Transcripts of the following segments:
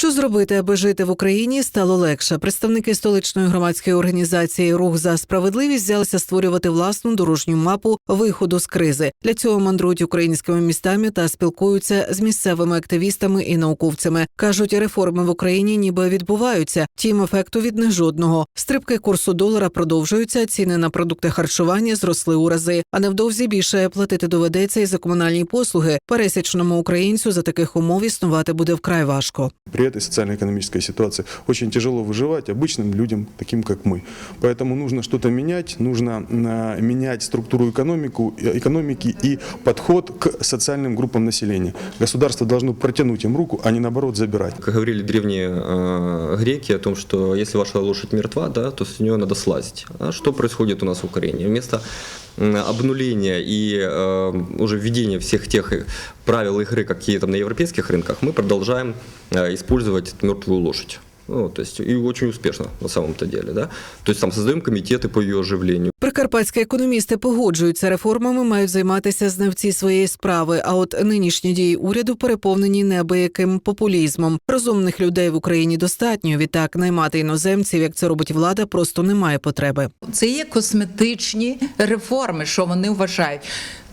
Що зробити, аби жити в Україні стало легше? Представники столичної громадської організації Рух за справедливість взялися створювати власну дорожню мапу виходу з кризи. Для цього мандрують українськими містами та спілкуються з місцевими активістами і науковцями. кажуть, реформи в Україні ніби відбуваються. Тім ефекту від них жодного. Стрибки курсу долара продовжуються. Ціни на продукти харчування зросли у рази. А невдовзі більше платити доведеться і за комунальні послуги. Пересічному українцю за таких умов існувати буде вкрай важко. При этой социально-экономической ситуации очень тяжело выживать обычным людям, таким как мы. Поэтому нужно что-то менять, нужно э, менять структуру экономику, э, экономики и подход к социальным группам населения. Государство должно протянуть им руку, а не наоборот забирать. Как говорили древние э, греки о том, что если ваша лошадь мертва, да, то с нее надо слазить. А что происходит у нас в Украине? Вместо обнуления и э, уже введения всех тех э, правил игры, какие там на европейских рынках, мы продолжаем э, использовать мертвую лошадь. Ну, то есть и очень успешно на самом-то деле, да. То есть там создаем комитеты по ее оживлению. Прикарпатські економісти погоджуються, реформами мають займатися знавці своєї справи. А от нинішні дії уряду переповнені неабияким популізмом. Розумних людей в Україні достатньо. Відтак наймати іноземців, як це робить влада, просто немає потреби. Це є косметичні реформи, що вони вважають.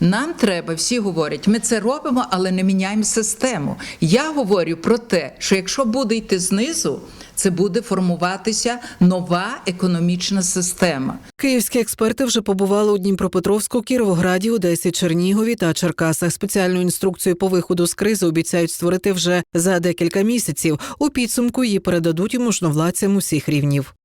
Нам треба, всі говорять, ми це робимо, але не міняємо систему. Я говорю про те, що якщо буде йти знизу, це буде формуватися нова економічна система. Київські експерти вже побували у Дніпропетровську, Кіровограді, Одесі, Чернігові та Черкасах. Спеціальну інструкцію по виходу з кризи обіцяють створити вже за декілька місяців. У підсумку її передадуть і можновладцям усіх рівнів.